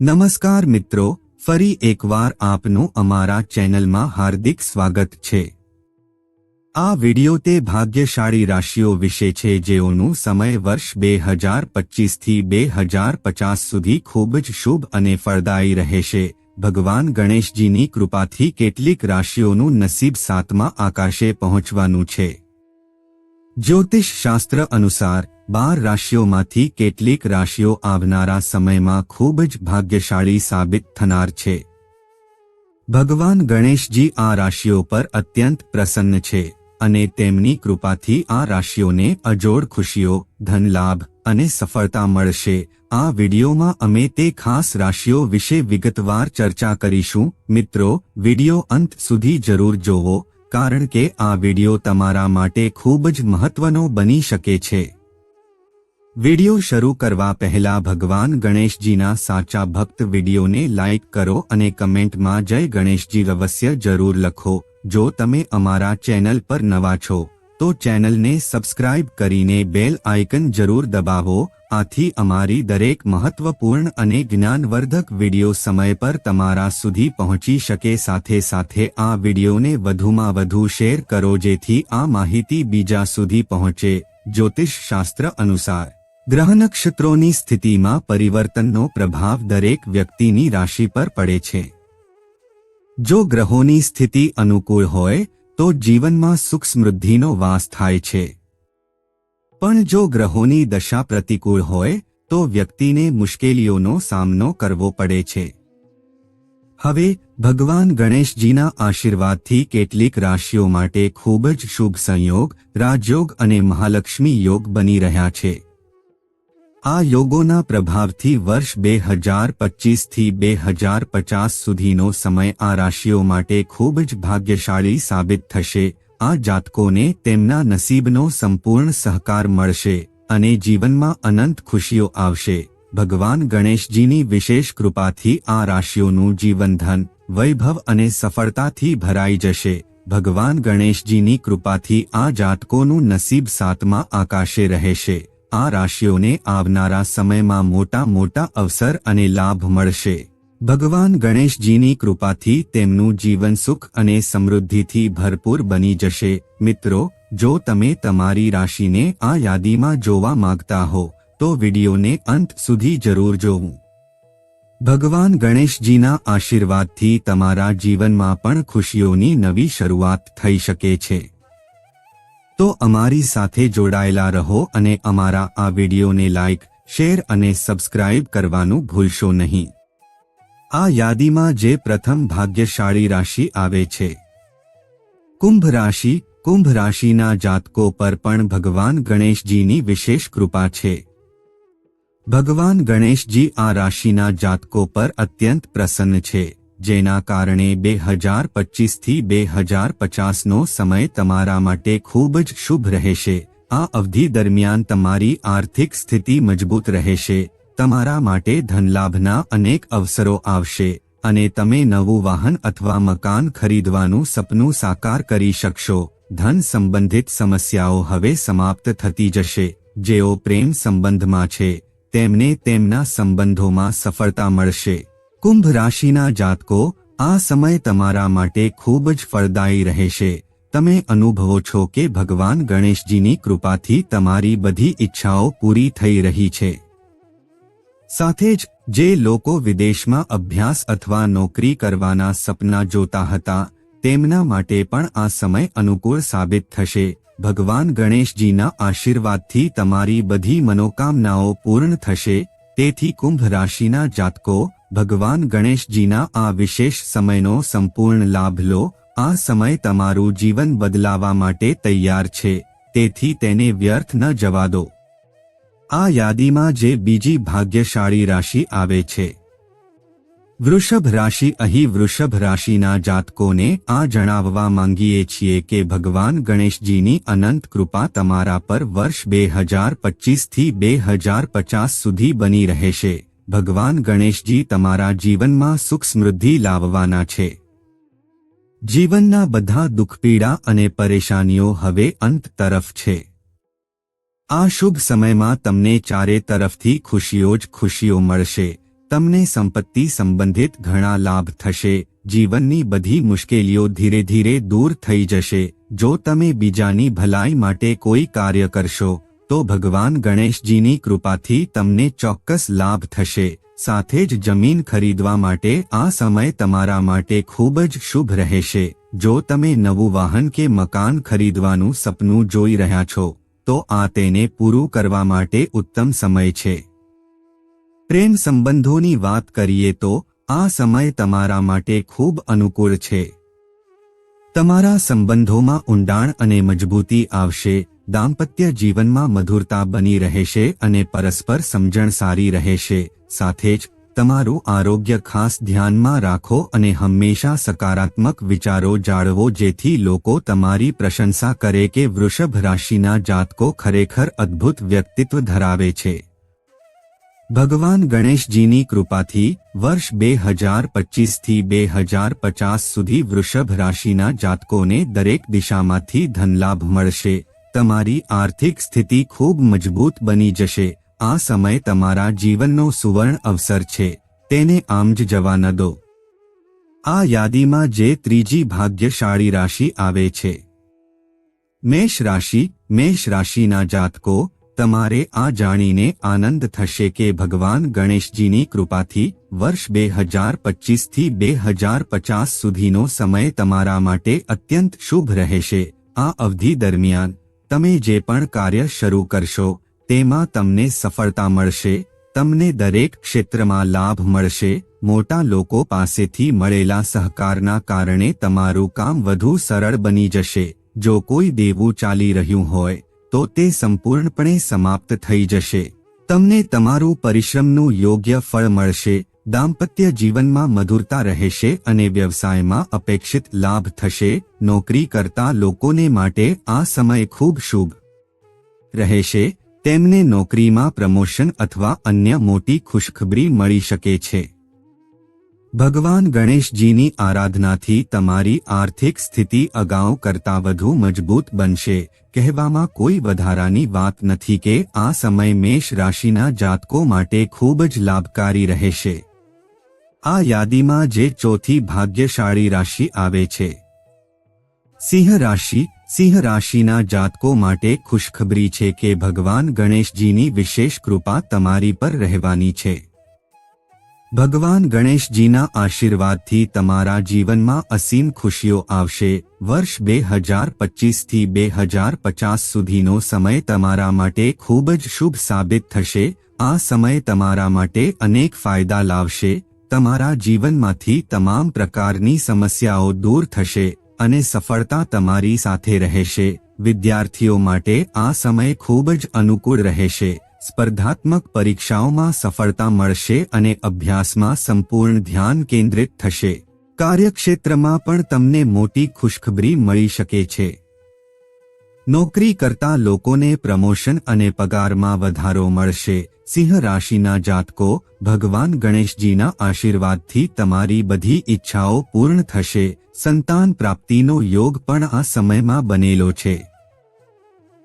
નમસ્કાર મિત્રો, ફરી એકવાર આપનું અમારા ચેનલમાં હાર્દિક સ્વાગત છે. આ વિડિયો તે ભાગ્યશાળી રાશિઓ વિશે છે જેઓનું સમય વર્ષ બે હજાર પચીસથી બે હજાર પચાસ સુધી ખૂબ જ શુભ અને ફળદાયી રહેશે. ભગવાન ગણેશજીની કૃપાથી કેટલીક રાશિઓનું નસીબ સાતમા આકાશે પહોંચવાનું છે. જ્યોતિષ શાસ્ત્ર અનુસાર, બાર રાશિઓમાંથી કેટલીક રાશિઓ આવનારા સમયમાં ખૂબ જ ભાગ્યશાળી સાબિત થનાર છે. ભગવાન ગણેશજી આ રાશિઓ પર અત્યંત પ્રસન્ન છે અને તેમની કૃપાથી આ રાશિઓને અજોડ ખુશીઓ, ધનલાભ અને સફળતા મળશે. આ વિડિયોમાં અમે તે ખાસ રાશિઓ વિશે વિગતવાર ચર્ચા કરીશું. મિત્રો, વિડિયો અંત સુધી જરૂર જોવો કારણ કે આ વિડિયો તમારા માટે ખૂબ જ મહત્વનો બની શકે છે. વિડિયો શરૂ કરવા પહેલા ભગવાન ગણેશજીના સાચા ભક્ત વિડિયોને લાઇક કરો અને કમેન્ટમાં જય ગણેશજી અવશ્ય જરૂર લખો, જો તમે અમારા ચેનલ પર નવા છો. તો ચેનલને સબસ્ક્રાઇબ કરીને બેલ આઇકન જરૂર દબાવો. આથી અમારી દરેક મહત્વપૂર્ણ અને જ્ઞાનવર્ધક વિડિયો સમય પર તમારા સુધી પહોંચી શકે. સાથે સાથે આ વિડિયોને વધુમાં વધુ શેર કરો જેથી આ માહિતી બીજા સુધી પહોંચે. જ્યોતિષ શાસ્ત્ર અનુસાર, ગ્રહ નક્ષત્રોની સ્થિતિમાં પરિવર્તનનો પ્રભાવ દરેક વ્યક્તિની રાશિ પર પડે છે. જો ગ્રહોની સ્થિતિ અનુકૂળ હોય તો જીવનમાં સુખ સમૃદ્ધિનો વાસ થાય છે. પણ જો ગ્રહોની દશા પ્રતિકૂળ હોય, તો વ્યક્તિને મુશ્કેલીઓનો સામનો કરવો પડે છે. હવે, ભગવાન ગણેશજીના આશીર્વાદથી કેટલીક રાશિઓ માટે ખૂબ જ શુભ સંયોગ, રાજયોગ અને મહાલક્ષ્મી યોગ બની રહ્યા છે. આ યોગોના પ્રભાવથી વર્ષ બે હજાર પચીસથી બે હજાર પચાસ સુધીનો સમય આ રાશિઓ માટે ખૂબ જ ભાગ્યશાળી સાબિત થશે. આ જાતકોને તેમના નસીબનો સંપૂર્ણ સહકાર મળશે અને જીવનમાં અનંત ખુશીઓ આવશે. ભગવાન ગણેશજીની વિશેષ કૃપાથી આ રાશિઓનું જીવનધન, વૈભવ અને સફળતાથી ભરાઈ જશે. ભગવાન ગણેશજીની કૃપાથી આ જાતકોનું નસીબ સાતમા આકાશે રહેશે. આ રાશિઓને આવનારા સમયમાં મોટા મોટા અવસર અને લાભ મળશે. ભગવાન ગણેશજીની કૃપાથી તેમનું જીવન સુખ અને સમૃદ્ધિથી ભરપૂર બની જશે. મિત્રો, જો તમે તમારી રાશિને આ યાદીમાં જોવા માંગતા હો, તો વિડીયોને અંત સુધી જરૂર જોવું. ભગવાન ગણેશજીના આશીર્વાદથી તમારા જીવનમાં પણ ખુશીઓની નવી શરૂઆત થઈ શકે છે. તો અમારી સાથે જોડાયેલા રહો અને અમારા આ વિડીયોને લાઇક શેર અને સબસ્ક્રાઇબ કરવાનું ભૂલશો નહીં. આ યાદીમાં જે પ્રથમ ભાગ્યશાળી રાશિ આવે છે. કુંભ રાશિ, કુંભ રાશિના જાતકો પર પણ ભગવાન ગણેશજીની વિશેષ કૃપા છે. ભગવાન ગણેશજી આ રાશિના જાતકો પર અત્યંત પ્રસન્ન છે. જેના કારણે બે હજાર પચીસથી બે હજાર પચાસનો સમય તમારા માટે ખૂબ જ શુભ રહેશે. આ અવધિ દરમિયાન તમારી આર્થિક સ્થિતિ મજબૂત રહેશે. તમારા માટે ધનલાભના અનેક અવસરો આવશે અને તમે નવું વાહન અથવા મકાન ખરીદવાનું સપનું સાકાર કરી શકશો. ધન સંબંધિત સમસ્યાઓ હવે સમાપ્ત થતી જશે. જેઓ પ્રેમ સંબંધમાં છે, તેમને તેમના સંબંધોમાં સફળતા મળશે. કુંભ રાશિના જાતકો, આ સમય તમારા માટે ખૂબ જ ફળદાયી રહેશે. તમે અનુભવો છો કે ભગવાન ગણેશજીની કૃપાથી તમારી બધી ઈચ્છાઓ પૂરી થઈ રહી છે. સાથે જ, જે લોકો વિદેશમાં અભ્યાસ અથવા નોકરી કરવાના સપના જોતા હતા, તેમના માટે પણ આ સમય અનુકૂળ સાબિત થશે. ભગવાન ગણેશજીના આશીર્વાદથી તમારી બધી મનોકામનાઓ પૂર્ણ થશે. તેથી કુંભ રાશિના જાતકો ભગવાન ગણેશજીના આ વિશેષ સમયનો સંપૂર્ણ લાભ લો, આ સમય તમારું જીવન બદલાવા માટે તૈયાર છે, તેથી તેને વ્યર્થ ન જવા દો. આ યાદીમાં જે બીજી ભાગ્યશાળી રાશિ આવે છે. વૃષભ રાશિ અહીં વૃષભ રાશિના જાતકોને આ જણાવવા માંગીએ છીએ કે ભગવાન ગણેશજીની અનંત કૃપા તમારા પર વર્ષ બે હજાર પચીસથી બે હજાર પચાસ સુધી બની રહેશે. ભગવાન ગણેશજી તમારા જીવનમાં સુખ સમૃદ્ધિ લાવવાના છે. જીવનના બધા દુઃખપીડા અને પરેશાનીઓ હવે અંત તરફ છે. આ શુભ સમયમાં તમને ચારે તરફથી ખુશીઓ જ ખુશીઓ મળશે. તમને સંપત્તિ સંબંધિત ઘણા લાભ થશે. જીવનની બધી મુશ્કેલીઓ ધીરે ધીરે દૂર થઈ જશે. જો તમે બીજાની ભલાઈ માટે કોઈ કાર્ય કરશો તો ભગવાન ગણેશજીની કૃપાથી તમને ચોક્કસ લાભ થશે. સાથે જ જમીન ખરીદવા માટે આ સમય તમારા માટે ખૂબ જ શુભ રહેશે. જો તમે નવું વાહન કે મકાન ખરીદવાનું સપનું જોઈ રહ્યા છો, તો આ તેને પૂરું કરવા માટે ઉત્તમ સમય છે. પ્રેમ સંબંધોની વાત કરીએ તો, આ સમય તમારા માટે ખૂબ અનુકૂળ છે. તમારા સંબંધોમાં ઊંડાણ અને મજબૂતી આવશે. દાંપત્ય જીવનમાં મધુરતા બની રહેશે અને પરસ્પર સમજણ સારી રહેશે. સાથે જ, તમારું આરોગ્ય ખાસ ધ્યાનમાં રાખો અને હંમેશા સકારાત્મક વિચારો જાળવો જેથી લોકો તમારી પ્રશંસા કરે કે વૃષભ રાશિના જાતકો ખરેખર અદ્ભુત વ્યક્તિત્વ ધરાવે છે. ભગવાન ગણેશજીની કૃપાથી, વર્ષ બે હજાર પચીસથી બે હજાર પચાસ સુધી વૃષભ રાશિના જાતકોને દરેક દિશામાંથી ધનલાભ મળશે. તમારી આર્થિક સ્થિતિ ખૂબ મજબૂત બની જશે. આ સમય તમારા જીવનનો સુવર્ણ અવસર છે. તેને આમ જ જવા ન દો. આ યાદીમાં જે ત્રીજી ભાગ્યશાળી રાશિ આવે છે. મેષ રાશિ, મેષ રાશિના જાતકો, તમારે આ જાણીને આનંદ થશે કે ભગવાન ગણેશજીની કૃપાથી વર્ષ બે હજાર પચીસથી બે હજાર પચાસ સુધીનો સમય તમારા માટે અત્યંત શુભ રહેશે. આ અવધિ દરમિયાન તમે જે પણ કાર્ય શરૂ કરશો, તેમાં તમને સફળતા મળશે, તમને દરેક ક્ષેત્રમાં લાભ મળશે, મોટા લોકો પાસેથી મળેલા સહકારના કારણે તમારું કામ વધુ સરળ બની જશે. જો કોઈ દેવું ચાલી રહ્યું હોય, તો તે સંપૂર્ણપણે સમાપ્ત થઈ જશે. તમને તમારું પરિશ્રમનું યોગ્ય ફળ મળશે દાંપત્ય જીવનમાં મધુરતા રહેશે અને વ્યવસાયમાં અપેક્ષિત લાભ થશે. નોકરી કરતા લોકોને માટે આ સમય ખૂબ શુભ રહેશે. તેમને નોકરીમાં પ્રમોશન અથવા અન્ય મોટી ખુશખબરી મળી શકે છે. ભગવાન ગણેશજીની આરાધનાથી તમારી આર્થિક સ્થિતિ અગાઉ કરતાં વધુ મજબૂત બનશે. કહેવામાં કોઈ વધારાની વાત નથી કે આ સમય મેષ રાશિના જાતકો માટે ખૂબ જ લાભકારી રહેશે. આ યાદીમાં જે ચોથી ભાગ્યશાળી રાશિ આવે છે. સિંહ રાશિ, સિંહ રાશિના જાતકો માટે ખુશખબરી છે કે ભગવાન ગણેશજીની વિશેષ કૃપા તમારી પર રહેવાની છે. ભગવાન ગણેશજીના આશીર્વાદથી તમારા જીવનમાં અસીમ ખુશીઓ આવશે. વર્ષ બે હજાર પચીસથી બે હજાર પચાસ સુધીનો સમય તમારા માટે ખૂબ જ શુભ સાબિત થશે. આ સમય તમારા માટે અનેક ફાયદા લાવશે. તમારા જીવનમાંથી તમામ પ્રકારની સમસ્યાઓ દૂર થશે અને સફળતા તમારી સાથે રહેશે. વિદ્યાર્થીઓ માટે આ સમય ખૂબ જ અનુકૂળ રહેશે. સ્પર્ધાત્મક પરીક્ષાઓમાં સફળતા મળશે અને અભ્યાસમાં સંપૂર્ણ ધ્યાન કેન્દ્રિત થશે. કાર્યક્ષેત્રમાં પણ તમને મોટી ખુશખબરી મળી શકે છે. નોકરી કરતા લોકોને પ્રમોશન અને પગારમાં વધારો મળશે. સિંહ રાશિના જાતકો ભગવાન ગણેશજીના આશીર્વાદથી તમારી બધી ઈચ્છાઓ પૂર્ણ થશે. સંતાન પ્રાપ્તિનો યોગ પણ આ સમયમાં બનેલો છે.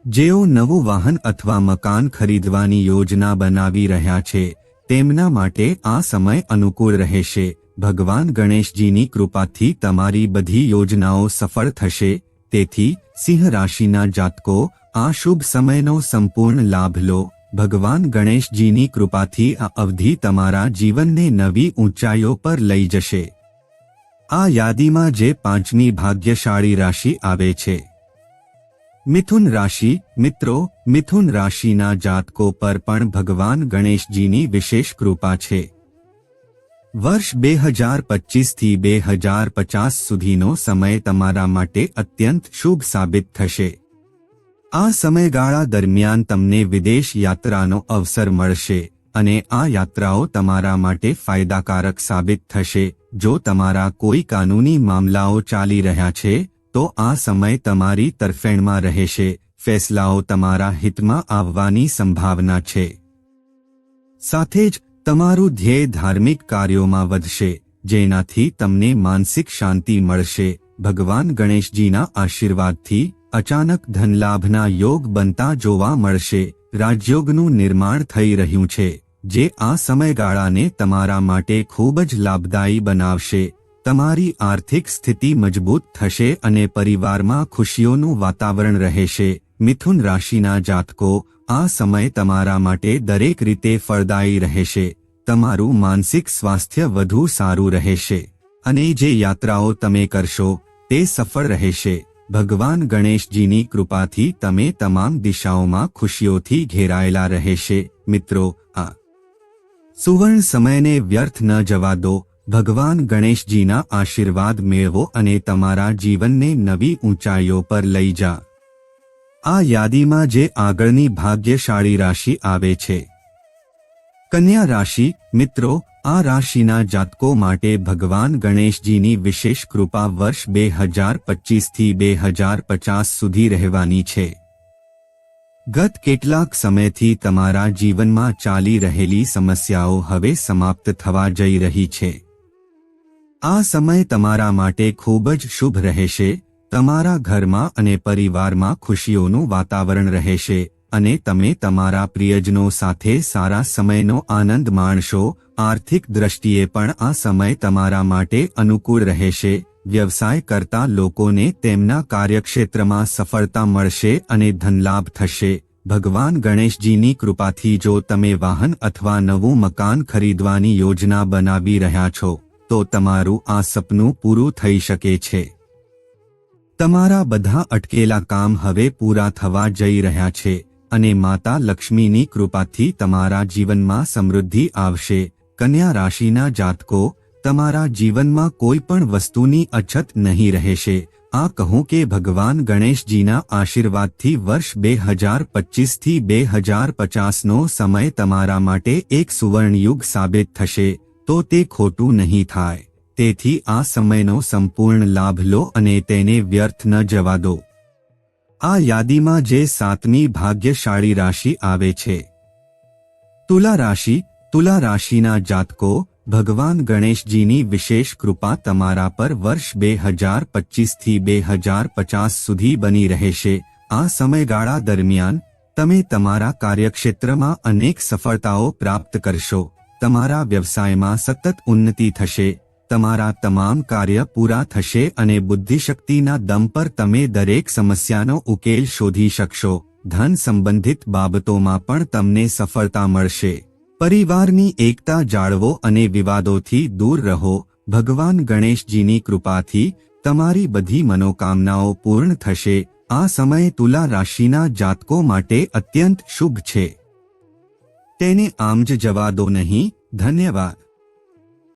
જેઓ નવું વાહન અથવા મકાન ખરીદવાની યોજના બનાવી રહ્યા છે, તેમના માટે આ સમય અનુકૂળ રહેશે. ભગવાન ગણેશજીની કૃપાથી તમારી બધી યોજનાઓ સફળ થશે. તેથી સિંહ રાશિના જાતકો આ શુભ સમયનો સંપૂર્ણ લાભ લો. ભગવાન ગણેશજીની કૃપાથી આ અવધિ તમારા જીવનને નવી ઊંચાઈઓ પર લઈ જશે. આ યાદીમાં જે પાંચમી ભાગ્યશાળી રાશિ આવે છે. મિથુન રાશિ, મિત્રો, મિથુન રાશિના જાતકો પર પણ ભગવાન ગણેશજીની વિશેષ કૃપા છે. વર્ષ બે હજાર પચીસથી બે હજાર પચાસ સુધીનો સમય તમારા માટે અત્યંત શુભ સાબિત થશે. આ સમયગાળા દરમિયાન તમને વિદેશ યાત્રાનો અવસર મળશે અને આ યાત્રાઓ તમારા માટે ફાયદાકારક સાબિત થશે. જો તમારા કોઈ કાનૂની મામલાઓ ચાલી રહ્યા છે, તો આ સમય તમારી તરફેણમાં રહેશે. ફેસલાઓ તમારા હિતમાં આવવાની સંભાવના છે. સાથે જ, તમારું ધ્યેય ધાર્મિક કાર્યોમાં વધશે, જેનાથી તમને માનસિક શાંતિ મળશે. ભગવાન ગણેશજીના આશીર્વાદથી અચાનક ધનલાભના યોગ બનતા જોવા મળશે. રાજયોગનું નિર્માણ થઈ રહ્યું છે, જે આ સમયગાળાને તમારા માટે ખૂબ જ લાભદાયી બનાવશે. તમારી આર્થિક સ્થિતિ મજબૂત થશે અને પરિવારમાં ખુશીઓનું વાતાવરણ રહેશે. મિથુન રાશિના જાતકો, આ સમય તમારા માટે દરેક રીતે ફળદાયી રહેશે. તમારું માનસિક સ્વાસ્થ્ય વધુ સારું રહેશે. અને જે યાત્રાઓ તમે કરશો, તે સફળ રહેશે. ભગવાન ગણેશજીની કૃપાથી તમે તમામ દિશાઓમાં ખુશીઓથી ઘેરાયેલા રહેશે, મિત્રો, આ સુવર્ણ સમયને વ્યર્થ ન જવા દો, ભગવાન ગણેશજીના આશીર્વાદ મેળવો અને તમારા જીવનને નવી ઊંચાઈઓ પર લઈ જા. આ યાદીમાં જે આગળની ભાગ્યશાળી રાશિ આવે છે. કન્યા રાશિ, મિત્રો આ રાશિના જાતકો માટે ભગવાન ગણેશજીની વિશેષ કૃપા વર્ષ બે હજાર પચીસથી બે હજાર પચાસ સુધી રહેવાની છે. ગત કેટલાક સમયથી તમારા જીવનમાં ચાલી રહેલી સમસ્યાઓ હવે સમાપ્ત થવા જઈ રહી છે. આ સમય તમારા માટે ખૂબ જ શુભ રહેશે, તમારા ઘરમાં અને પરિવારમાં ખુશીઓનું વાતાવરણ રહેશે, અને તમે તમારા પ્રિયજનો સાથે સારા સમયનો આનંદ માણશો આર્થિક દ્રષ્ટિએ પણ આ સમય તમારા માટે અનુકૂળ રહેશે. વ્યવસાય કરતા લોકોને તેમના કાર્યક્ષેત્રમાં સફળતા મળશે અને ધનલાભ થશે. ભગવાન ગણેશજીની કૃપાથી જો તમે વાહન અથવા નવું મકાન ખરીદવાની યોજના બનાવી રહ્યા છો, તો તમારું આ સપનું પૂરું થઈ શકે છે. તમારા બધા અટકેલા કામ હવે પૂરા થવા જઈ રહ્યા છે અને માતા લક્ષ્મીની કૃપાથી તમારા જીવનમાં સમૃદ્ધિ આવશે. કન્યા રાશિના જાતકો, તમારા જીવનમાં કોઈ પણ વસ્તુની અછત નહીં રહેશે. આ કહું કે ભગવાન ગણેશજીના આશીર્વાદથી વર્ષ બે હજાર પચીસથી બે હજાર પચાસનો સમય તમારા માટે એક સુવર્ણયુગ સાબિત થશે, તો તે ખોટું નહીં થાય. તેથી આ સમયનો સંપૂર્ણ લાભ લો અને તેને વ્યર્થ ન જવા દો. આ યાદીમાં જે સાતમી ભાગ્યશાળી રાશિ આવે છે. તુલા રાશિ તુલા રાશિના જાતકો, ભગવાન ગણેશજીની વિશેષ કૃપા તમારા પર વર્ષ બે હજાર પચીસથી બે હજાર પચાસ સુધી બની રહેશે. આ સમયગાળા દરમિયાન, તમે તમારા કાર્યક્ષેત્રમાં અનેક સફળતાઓ પ્રાપ્ત કરશો. તમારા વ્યવસાયમાં સતત ઉન્નતિ થશે. તમારા તમામ કાર્ય પૂરા થશે અને બુદ્ધિશક્તિના દમ પર તમે દરેક સમસ્યાનો ઉકેલ શોધી શકશો. ધન સંબંધિત બાબતોમાં પણ તમને સફળતા મળશે. પરિવારની એકતા જાળવો અને વિવાદોથી દૂર રહો. ભગવાન ગણેશજીની કૃપાથી તમારી બધી મનોકામનાઓ પૂર્ણ થશે. આ સમય તુલા રાશિના જાતકો માટે અત્યંત શુભ છે. તેને આમ જ જવા દો નહીં. ધન્યવાદ.